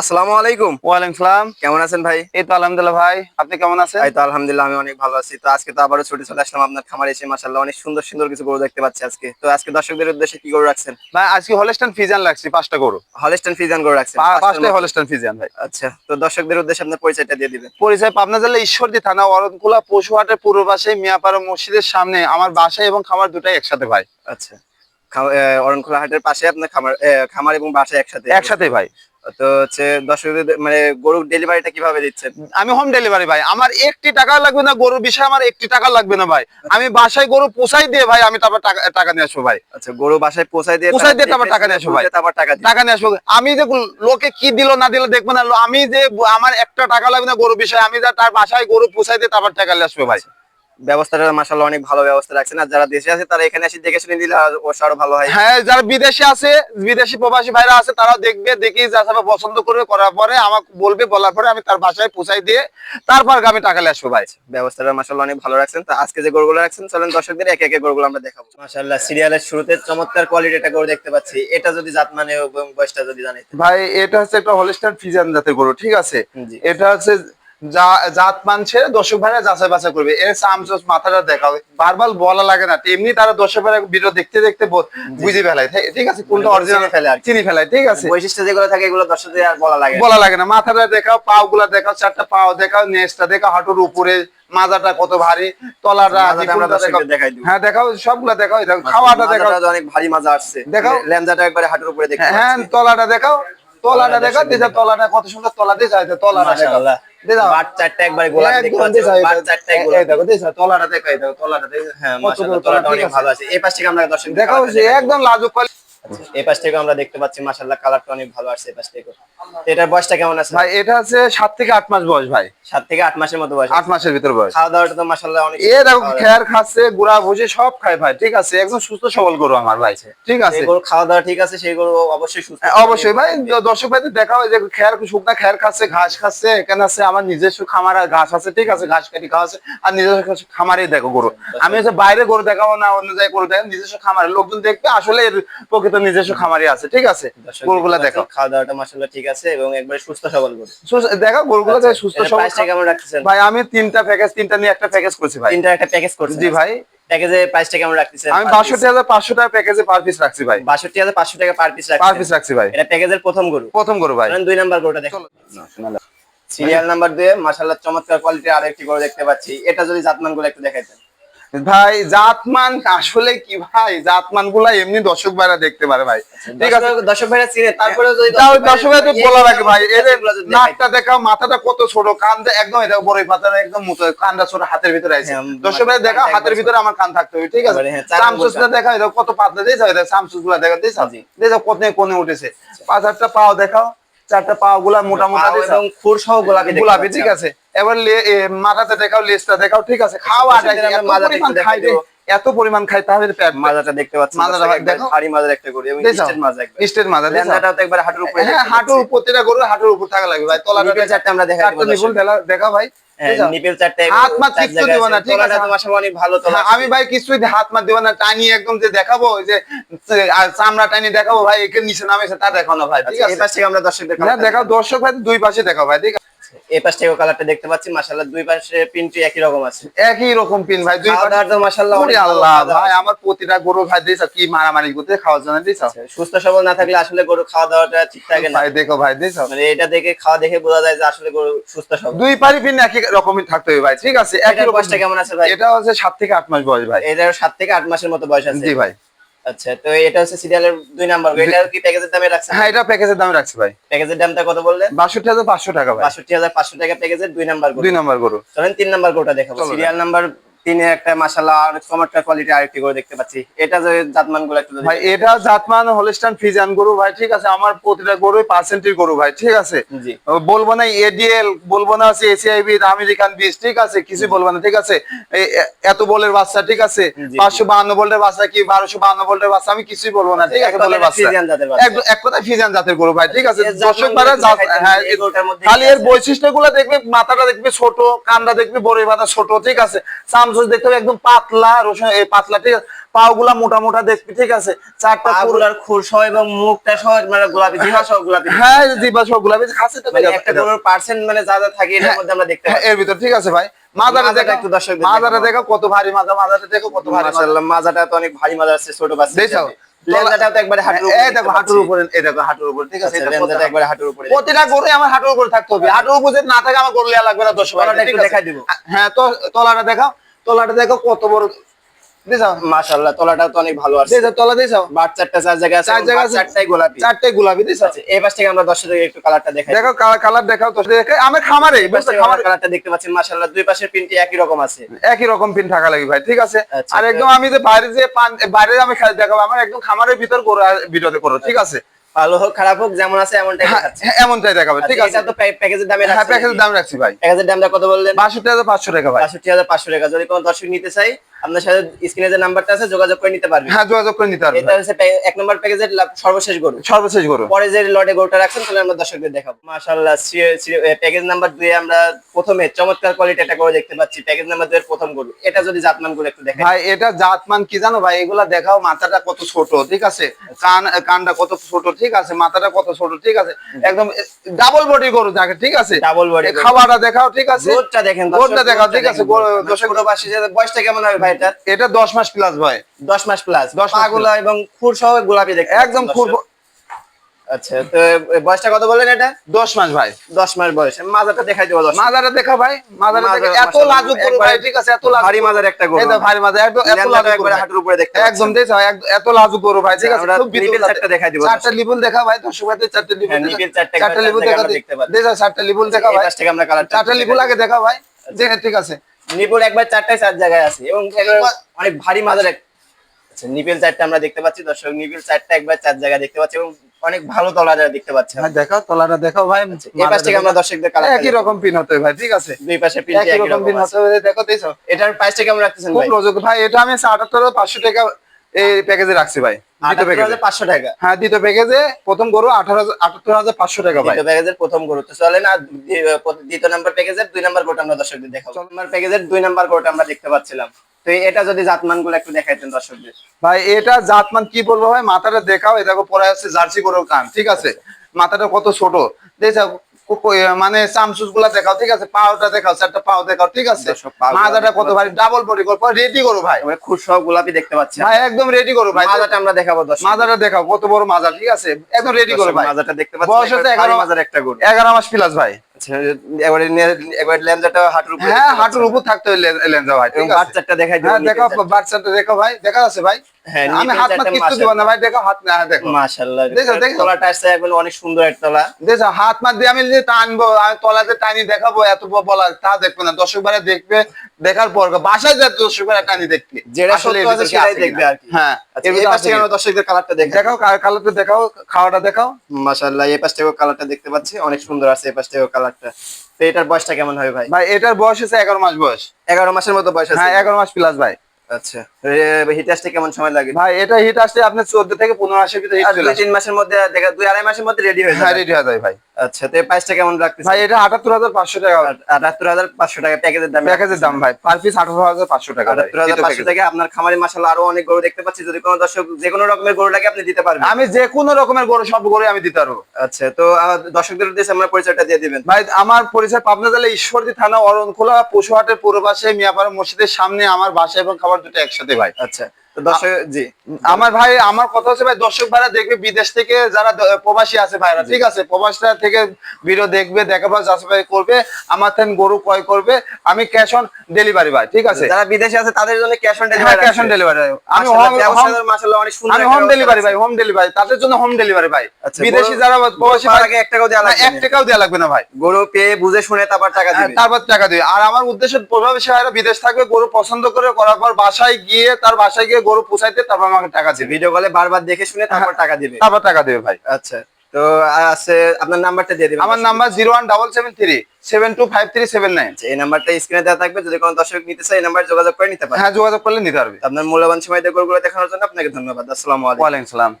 আসসালামু আলাইকুম। ওয়ালাইকুম সালাম। কেমন আছেন ভাই? এই তো আলহামদুলিল্লাহ ভাই আপনি কেমন আছেন? এই তো আলহামদুলিল্লাহ আমি অনেক ভালো আছি। তো আজকে তো আবারও ছুটে চলে আসলাম আপনার খামারে এসে মাশাআল্লাহ অনেক সুন্দর সুন্দর কিছু গরু দেখতে পাচ্ছি আজকে। তো আজকে দর্শকদের উদ্দেশ্যে কি গরু রাখছেন? ভাই আজকে হলস্টান ফিজান লাগছে পাঁচটা গরু। হলস্টাইন ফিজান গরু রাখছেন। পা- পাঁচটার হলস্টান ফিজান ভাই। আচ্ছা তো দর্শকদের উদ্দেশ্যে আপনার পরিচয়টা দিয়ে দিবেন। পরিচয় পাবনা জেলা ঈশ্বরদী থানা অরণকুলা পশুহাটের পূর্ব পাশে মিয়াপাড়া মসজিদের সামনে আমার বাসা এবং খামার দুটাই একসাথে ভাই। আচ্ছা অরণখোলা হাটের পাশে আপনার খামার খামার এবং বাসা একসাথে। একসাথে ভাই। তো হচ্ছে দর্শকদের মানে গরুর ডেলিভারিটা কীভাবে দিচ্ছেন? আমি হোম ডেলিভারি ভাই আমার একটি টাকা লাগবে না গরুর বিষয়ে আমার একটি টাকা লাগবে না ভাই। আমি বাসায় গরু পোষাই দিয়ে ভাই আমি তারপর টাকা নিয়ে আসব ভাই। আচ্ছা গরু বাসায় পৌঁছায় দিয়ে পৌঁছায় দিয়ে তারপর টাকা নিয়ে আসো ভাই। তারপর টাকা টাকা নিয়ে আসব। আমি যে লোকে কি দিল না দিল দেখব না আমি যে আমার একটা টাকা লাগবে না গরু বিষয়ে আমি যা তার বাসায় গরু পোষাই দিয়ে তারপর টাকা নিয়ে আসব ভাই। ব্যবস্থাটা মাশাআল্লাহ অনেক ভালো ব্যবস্থা রাখছেন। আর যারা দেশে আছে তারা এখানে এসে দেখে শুনে দিলে আর- ভালো হয়। হ্যাঁ যারা বিদেশে আছে বিদেশি প্রবাসী ভাইরা আছে তারাও দেখবে দেখি যা পছন্দ করবে করার পরে আমাকে বলবে বলার পরে আমি তার বাসায় পৌঁছাই দিয়ে তারপর আমি টাকা নিয়ে আসব ভাই। ব্যবস্থাটা মাশাআল্লাহ অনেক ভালো রাখছেন। তো আজকে যে গরুগুলো রাখছেন চলেন দর্শকদের একে একে গরুগুলো আমরা দেখাবো। মাশাআল্লাহ সিরিয়ালের শুরুতে চমৎকার কোয়ালিটি একটা গরু দেখতে পাচ্ছি। এটা যদি জাত মানে এবং বয়সটা যদি জানেন। ভাই এটা হচ্ছে একটা হলিস্টার ফিজান জাতের গরু ঠিক আছে? এটা হচ্ছে যা- জাত মানছে দর্শক ভাইরা যাচাই বাছাই করবে। এর সামসোস মাথাটা দেখাবে বারবার বলা লাগে না এমনি তারা দর্শক ভাইরা ভিডিও দেখতে দেখতে বুঝে ফেলায়। ঠিক- আছে? কোনটা অরিজিনাল ফেলে আর চিনি ফেলায় ঠিক আছে? বৈশিষ্ট্য যেগুলো থাকে এগুলো দর্শকদের আর বলা লাগে বলা লাগে না। মাথাটা দেখাও পাও গুলা দেখাও চারটা পাও দেখাও নেসটা দেখাও হাঁটুর উপরে মাজাটা কত ভারী তলাটা দেখাও। হ্যাঁ দেখাও সবগুলা দেখাও দেখো, খাওয়াটা দেখাও। অনেক ভারী মাজা আসছে। দেখাও। ল্যামজাটা একবারে হাঁটুর উপরে দেখতে হ্যাঁ তলাটা দেখাও তলাটা দেখাও তলাটা কত সুন্দর তলা দিশা এই তলাটা দেখাও। একবারে গোলাপি দেখতে একদম এই দেখো, তলাটা তলাটা। হ্যাঁ মাশাআল্লাহ তলাটা অনেক ভালো আছে। এই পাশ থেকে আমরা দর্শক দেখাও একদম লাজুক এই পাশ থেকে আমরা দেখতে পাচ্ছি মাশাআল্লাহ কালারটা অনেক ভালো আসছে এই পাশ থেকে এটার বয়সটা কেমন আছে? ভাই এটা আছে সাত থেকে আট মাস বয়স ভাই। সাত থেকে আট মাসের মতো বয়স আট মাসের ভিতর বয়স। খাওয়া দাওয়াটা তো মাশাআল্লাহ অনেক এ দেখো খেয়ার খাচ্ছে গুড়া ভুজি সব খায় ভাই ঠিক আছে? একদম সুস্থ সবল গরু আমার ভাই ঠিক আছে? গরু খাওয়া দাওয়া ঠিক আছে সেই গরু অবশ্যই সুস্থ হ্যাঁ, অবশ্যই ভাই দর্শক ভাইদের দেখা হয় যে খেয়ার শুকনা খেয়ার খাচ্ছে ঘাস খাচ্ছে এখানে আছে আমার নিজস্ব খামার আর ঘাস আছে ঠিক আছে? ঘাস কাটি খাওয়া আছে আর নিজস্ব খামারে দেখো গরু। আমি হচ্ছে বাইরে গরু দেখাবো না অন্য জায়গায় গরু দেখো নিজস্ব খামারে লোকজন দেখবে আসলে এর প্রকৃত নিজস্ব খামারে আছে ঠিক আছে? গরুগুলা দেখো খাওয়া দাওয়াটা মাশাআল্lah ঠিক আছে এবং একবারে সুস্থ সবল গরু। দেখো গরুগুলো দেখো সুস্থ সবল কেমন রাখতেছেন। ভাই আমি তিনটা প্যাকেজ তিনটা নিয়ে একটা প্যাকেজ করছি ভাই। তিনটা একটা প্যাকেজ করছেন। জি ভাই। প্যাকেজে প্রাইসটা কেমন রাখতেছেন আমি বাষট্টি হাজার পাঁচশো টাকা প্যাকেজে পার পিস রাখছি ভাই। বাষট্টি হাজার পাঁচশো টাকা পার পিস পার পিস রাখছি ভাই। এটা প্যাকেজের প্রথম গরু। প্রথম গরু ভাই। দুই নাম্বার গরুটা দেখো সিরিয়াল নাম্বার দুয়ে মাশাআল্লাহ চমৎকার কোয়ালিটির আরেকটি গরু দেখতে পাচ্ছি। এটা যদি জাতমানগুলো একটু দেখাইতেন। ভাই জাতমান আসলে কি ভাই? জাতমানগুলা এমনি দর্শক ভাইরা দেখতে পারে ভাই। ঠিক আছে? দর্শক- ভাইরা চিনে তারপরে যদি তাও দর্শক ভাই তো বলা লাগে ভাই এদের নাকটা দেখাও মাথাটা কত ছোট কানটা একদম এটা বড় পাতাটা একদম মুতো কানটা ছোট হাতের ভিতরে আছে। হ্যাঁ, দর্শক ভাই কানটা হাতের ভিতরে আমার কান থাকতে হবে ঠিক আছে? হ্যাঁ, সামসুসটা দেখাও এটা কত পাতলা দিয়েছে এটা সামসুসগুলা দেখাও দিয়েছে। দেখো কত কোণে উঠেছে? পাঁচ আটটা পাও দেখাও চারটা পাও গুলা মোটা মোটা এবং খুর সহ গোলাপি গোলাপি ঠিক আছে? এবার মাথাটা দেখাও লেজটা দেখাও ঠিক আছে? খাওয়া এত পরিমাণ খাই তাহলে মাজাটা দেখতে পাচ্ছি মাজাটা দর্শক ভাই একবারে দেখো। ভারী মাজার একটা গরু এবং স্টেট মাজা একবার। স্টেট মাজা ল্যান্ডাটাও তো একবার হাঁটুর উপরে হ্যাঁ হাঁটুর প্রতিটা গরু হাঁটুর উপর থাকা লাগবে ভাই। তলাটা আমরা নিপুল দেখা- ভাই। হ্যাঁ, নিপেল চারটে হাত মা চার কিচ্ছু না, ঠিক আছে? তলাটা তো অনেক ভালো তলা হ্যাঁ, আমি ভাই কিছুই হাত দিব না একদম যে দেখাবো যে চামড়া টানিয়ে দেখাবো ভাই একে নিচে তা দেখাও ভাই ঠিক আচ্ছা, এই পাশ থেকে আমরা দর্শকদের না দেখাও দর্শক ভাই দুই পাশে দেখাও ভাই ঠিক আছে এই পাশ থেকে কালারটা দেখতে পাচ্ছি মাশাআল্লাহ দুই পাশে প্রিন্ট একই রকম আছে। একই রকম পিন ভাই দুই পাশে তো মাশাআল্লাহ ওরে আল্লাহ ভাই আমার প্রতিটা গরু ভাই দিয়েছ কি মারামারি করতে খাওয়ার জন্য দিয়েছ সুস্থ সবল না থাকলে আসলে গরু খাওয়া দাওয়াটা ঠিক থাকে না। ভাই দেখো ভাই দিয়েছ মানে এটা দেখে খাওয়া দেখে বোঝা যায় যে আসলে গরু সুস্থ সবল। দুই পারি পিন একই রকমই থাকতে হবে ভাই ঠিক আছে? একই রকম বয়সটা কেমন আছে ভাই? এটা হচ্ছে সাত থেকে আট মাস বয়স ভাই। এটার সাত থেকে আট মাসের মতো বয়স আছে। জি ভাই। আচ্ছা তো এটা হচ্ছে সিরিয়ালের দুই নাম্বার এটা কি প্যাকেজের দামে রাখছেন? হ্যাঁ এটা প্যাকেজের দাম রাখছি ভাই। প্যাকেজের দামটা কত বললেন? বাষট্টি হাজার পাঁচশো টাকা ভাই। বাষট্টি হাজার পাঁচশো টাকা প্যাকেজের দুই নাম্বার গরু। দুই নাম্বার গরু। চলেন তিন নাম্বার গরুটা দেখাবো। সিরিয়াল নাম্বার তিনে একটা মাশাআল্লাহ অনেক চমৎকার কোয়ালিটি আরেকটি দেখতে পাচ্ছি। এটা যে জাতমানগুলো একটু ভাই এটা জাতমান হলিস্টান ফিজান গরু ভাই ঠিক আছে? আমার প্রতিটা গরুই পার্সেন্টের গরু ভাই ঠিক আছে? বলব না এডিএল বলব না আছে এসিআইবি আমেরিকান বিস ঠিক আছে? কিছু বলব না ঠিক আছে? এত বলের বাচ্চা ঠিক আছে? জি। পাঁচশো বাহান্ন ভোল্টের বাচ্চা কি বারোশো বাহান্ন ভোল্টের বাচ্চা? আমি কিছুই বলব না ঠিক আছে বলের বাচ্চা। এক- কথা ফিজান জাতের গরু ভাই ঠিক আছে? দর্শক হ্যাঁ খালি এর আছে? বৈশিষ্ট্যগুলো দেখবে মাথাটা দেখবে ছোট কানটা দেখবে বড় মাথা ছোট ঠিক আছে? চামচুস দেখতে হবে একদম পাতলা রসুন এই পাতলা ঠিক আছে? পাও মোটা মোটা দেখবি ঠিক আছে? চারটা পুরো- পাগুলার খুর সহ এবং মুখটা সহ মানে গোলাপি জিহা সহ গোলাপি। হ্যাঁ জিবা সব গুলাবি খাসি তো মানে একটা গরুর পার্সেন্ট মানে যা যা থাকে এটার মধ্যে আমরা দেখতে হ্যাঁ, পাচ্ছি। এর ভিতর ঠিক আছে ভাই? মাজাটা দেখো একটু মাদারে দেখাবো। দেখো কত ভারী মাজা মাদারে দেখো কত ভারী মাশাআল্লাহ মাজাটা তো অনেক ভারী মাজা আছে ছোট বাচ্চা। দেখছ? লেন্দাটাও তো একবারে হাঁটুর উপরে এই দেখো হাঁটুর উপরে এই দেখো হাঁটুর উপরে ঠিক আছে? আচ্ছা, এটা লেন্দাটা একবারে হাঁটুর উপরে প্রতিটা গরু আমার হাঁটুর উপরে থাকতে হবে। হাঁটুর উপরে না থাকে আমার গরু লাগবে না দশ তলাটা একটু দেখাই দিব। হ্যাঁ তো তলাটা দেখাও। তলাটা দেখো কত বড়। মাশাআল্লাহ তলাটাও তো অনেক ভালো আছে। তলা দিছাও বাট চারটা চার জায়গা আছে চার জায়গা চারটাই গোলাপি। চারটে গোলাপি দিছাও আচ্ছা এই পাশ থেকে আমরা দর্শকদের একটু কালারটা দেখাই। দেখো কালার দেখাও তো দেখে আমি খামারে বুঝতে থেকে কালারটা দেখতে পাচ্ছেন মাশাআল্লাহ দুই পাশের একই রকম আছে। একই রকম পিন থাকা লাগবে ভাই ঠিক আছে? আচ্ছা, আর একদম আমি যে বাইরে যে বাইরে আমি দেখাবো আমার একদম খামারের ভিতর ভিডিওতে করো ঠিক আছে? ভালো হোক খারাপ হোক যেমন আছে এমনটাই হ্যাঁ, দেখাচ্ছে। হ্যাঁ, এমনটাই দেখাবে ঠিক আচ্ছা, আছে। এটা তো প্যাকেজের দামে হ্যাঁ প্যাকেজের দাম রাখছি ভাই। প্যাকেজের দামটা কত বললেন? বাষট্টি হাজার পাঁচশো টাকা ভাই। বাষট্টি হাজার পাঁচশো টাকা যদি কোনো দর্শক নিতে চাই আপনার সাথে স্ক্রিনে যে নাম্বারটা আছে যোগাযোগ করে নিতে পারবেন। হ্যাঁ যোগাযোগ করে নিতে পারবে এটা হচ্ছে এক নম্বর প্যাকেজের সর্বশেষ গরু। সর্বশেষ করো পরে যে লটে গরুটা রাখছেন তাহলে আমরা দর্শকদের দেখাবো। মাশাআল্লাহ প্যাকেজ নাম্বার আমরা প্রথমে চমৎকার কোয়ালিটি একটা করে দেখতে পাচ্ছি। প্যাকেজ নাম্বার এর প্রথম গরু। এটা যদি জাতমান গরু একটু দেখেন। ভাই এটা জাতমান কি জানো? ভাই এগুলা দেখাও মাথাটা কত ছোট ঠিক আছে? কান কানটা কত ছোট ঠিক আছে? মাথাটা কত ছোট ঠিক আছে? একদম ডাবল বডি গরু থাকে ঠিক আছে? ডাবল বডি খাওয়াটা দেখাও ঠিক আছে? গ্রোথটা দেখেন গ্রোথটা দেখাও, ঠিক আছে, গ্রো- দর্শক বয়সটা কেমন হবে ভাই? এটা? এটা দশ মাস প্লাস ভাই। দশ মাস প্লাস দশ পাগুলা এবং খুর সহ গোলাপি দেখতে একদম পাচ্ছেন খুব দর্শক। আচ্ছা তো বয়সটা কত বললেন এটা? দশ মাস ভাই। দশ মাস বয়স। মাজাটা দেখাই দেবো দশ মাদারে দেখা ভাই। মাদারে দেখা এত লাজুক গরু ভাই ঠিক আছে এত লাজুক ভারী মাজার একটা গরু। এই ভারী মাদার এত এত লাজুক একবারে হাঁটুর উপরে দেখতে একদম পাচ্ছেন। এত লাজুক গরু ভাই ঠিক আছে খুব বিদ্যুৎ চারটা দেখাই দিব চারটা লিবুল দেখা ভাই দর্শক ভাই চারটা লিবুল হ্যাঁ, দেখা। নিপেল চারটা চারটা লিবুল দেখা দেখতে পাচ্ছি। দেখো চারটা লিবুল দেখা ভাই আমরা কালার চারটা লিবুল আগে দেখা ভাই। ঠিক আছে। নিপুল একবার চারটায় চার জায়গায় আছে এবং অনেক ভারী এক- আচ্ছা নিপেল চারটা আমরা দেখতে পাচ্ছি দর্শক নিপেল চারটা একবার চার জায়গায় দেখতে পাচ্ছি এবং অনেক ভালো তলা দেখতে পাচ্ছি হ্যাঁ দেখো তলাটা দেখো ভাই এই পাশ থেকে আমরা দর্শকদের কালার একই রকম পিন হতে ভাই ঠিক আছে? দুই পাশে প্রিন্ট একই রকম পিন আছে। হতে হবে দেখো দেখছ? এটার প্রাইসটা কেমন রাখতেছেন খুব ভাই? রোজক ভাই এটা আমি আটাত্তর পাঁচশো টাকা এই প্যাকেজে রাখছি ভাই। দ্বিতীয় প্যাকেজে টাকা। হ্যাঁ দ্বিতীয় প্যাকেজে প্রথম গরু টাকা ভাই। দ্বিতীয় প্যাকেজের প্রথম গরু। তো চলে না দ্বিতীয় নাম্বার প্যাকেজের দুই নাম্বার গরুটা আমরা দর্শকদের দেখাবো। নাম্বার প্যাকেজের দুই নাম্বার গরুটা আমরা দেখতে পাচ্ছিলাম। তো এটা যদি জাতমানগুলো একটু দেখাইতেন দর্শকদের। ভাই এটা জাতমান কি বলব ভাই? মাথাটা দেখাও পরে আছে জার্সি গরুর কান ঠিক আছে? মাথাটা কত ছোট। এ মানে চামচুসগুলা দেখাও ঠিক আছে? পাওটা দেখাও চারটা পাও দেখাও ঠিক আছে? দেখতে কত ভাই? ডাবল বডি করব রেডি করো ভাই? খুব সব গোলাপি দেখতে পাচ্ছি ভাই একদম রেডি করো ভাই। মাজাটা আমরা দেখাবো দর্শক। মাজাটা দেখাও কত বড় মাজা ঠিক আছে? একদম রেডি করো ভাই। মাজাটা দেখতে পাচ্ছি বয়স হচ্ছে এগারো মাজার একটা গরু। এগারো মাস প্লাস ভাই। আচ্ছা হ্যাঁ হাঁটুর উপর থাকতে হইলে লেন্সা ভাই বাচ্চাটা দেখাই দেখো বাচ্চাটা দেখো ভাই দেখা আছে ভাই? আমি হাত মা চারটা দিব না ভাই দেখো হাত না হ্যাঁ, দেখো। মাশাআল্লাহ দেখো, দেখো। তলাটা আসছে একবার অনেক সুন্দর একটা তলা। দেখো হাত দিয়ে আমি যে টানবো আমি তলাতে টানি দেখাবো এত বলা তা দেখব না। দর্শক বারে দেখবে দেখার পর বাসায় যা দর্শক বারে টানি দেখবে। যেটা আছে সেটাই দেখবে আর কি। হ্যাঁ আচ্ছা এর এই ভিতরে পাশ আছে থেকে আমরা দর্শকদের কালারটা দেখে দেখাও কালারটা দেখাও খাওয়াটা দেখাও। মাশাআল্লাহ এই পাশ থেকেও কালারটা দেখতে পাচ্ছি অনেক সুন্দর আছে এই পাশ থেকেও কালারটা তো এটার বয়সটা কেমন হবে ভাই? ভাই এটার বয়স হচ্ছে এগারো মাস বয়স। এগারো মাসের মতো বয়স আছে। হ্যাঁ এগারো মাস প্লাস ভাই। আচ্ছা। হিট আসতে কেমন সময় লাগে? ভাই এটা হিট আসতে আপনার চোদ্দ থেকে পনেরো মাসের ভিতরে। তিন মাসের মধ্যে দেখা দুই আড়াই মাসের মধ্যে রেডি হয়ে যায় রেডি হয়ে যায় ভাই। আচ্ছা তো এই প্রাইসটা কেমন রাখতেছে ভাই এটা আটাত্তর হাজার পাঁচশো টাকা। আটাত্তর হাজার পাঁচশো টাকা প্যাকেজের দাম প্যাকেজের দাম ভাই পার পিস আঠারো হাজার পাঁচশো টাকা ভাই। আটাত্তর হাজার দ্বিতীয় পাঁচশো package। থেকে আপনার খামারে মাসাল্লাহ আরও অনেক গরু দেখতে পাচ্ছি। যদি কোনো দর্শক যে কোনো রকমের গরুটাকে আপনি দিতে পারবেন। আমি যে কোনো রকমের গরু সব গরু আমি দিতে পারব। আচ্ছা তো দর্শকদের উদ্দেশ্যে আমরা পরিচয়টা দিয়ে দিবেন। ভাই আমার পরিচয় পাবনা জেলা ঈশ্বরদী থানা অরণখোলা পশুহাটের পূর্ব পাশে মিয়াপাড়া মসজিদের সামনে আমার বাসা এবং খাবার দুটো একসাথে ভাই। আচ্ছা দর্শক জি। আমার ভাই আমার কথা হচ্ছে ভাই দর্শক ভাইরা দেখবে বিদেশ থেকে যারা প্রবাসী আছে ভাইরা ঠিক আছে? প্রবাসীরা থেকে ভিডিও দেখবে দেখাবার যাচাই করবে আমার থেকে গরু ক্রয় করবে আমি ক্যাশ অন ডেলিভারি ভাই ঠিক আছে? যারা বিদেশে আছে তাদের জন্য cash on delivery cash on delivery আমি ব্যবসাদার মাসাল্লাহ অনেক সুন্দর আমি হোম ডেলিভারি ভাই হোম ডেলিভারি তাদের জন্য হোম ডেলিভারি ভাই। আচ্ছা, বিদেশি যারা প্রবাসী পাওয়ার ভাই এক টাকাও দেওয়া না, লাগবে এক না। টাকাও দেওয়া লাগবে না ভাই। গরু পেয়ে বুঝে শুনে তারপর টাকা হ্যাঁ, দিবে। তারপর টাকা দিবে। আর আমার উদ্দেশ্য প্রভাবী ভাইরা বিদেশ থাকবে গরু পছন্দ করে করার পর বাসায় গিয়ে তার বাসায় গিয়ে গরু পোষাইতে তারপর আমাকে টাকা দিবে। ভিডিও কলে বারবার দেখে শুনে তারপর টাকা দিবে। তারপর টাকা দেবে ভাই। আচ্ছা তো আছে আপনার নাম্বারটা দিয়ে দিবেন। আমার number zero one double seven three seven two five three seven nine. আচ্ছা, এই নাম্বারটা স্ক্রিনে দেওয়া থাকবে যদি কোনো দর্শক নিতে চায় এই নাম্বার যোগাযোগ করে নিতে পারে। হ্যাঁ যোগাযোগ করলে নিতে পারবে। আপনার মূল্যবান সময় দিয়ে গরুগুলো দেখানোর জন্য আপনাকে ধন্যবাদ। আসসালাম আলাইকুম। ওয়ালাইকুম সালাম।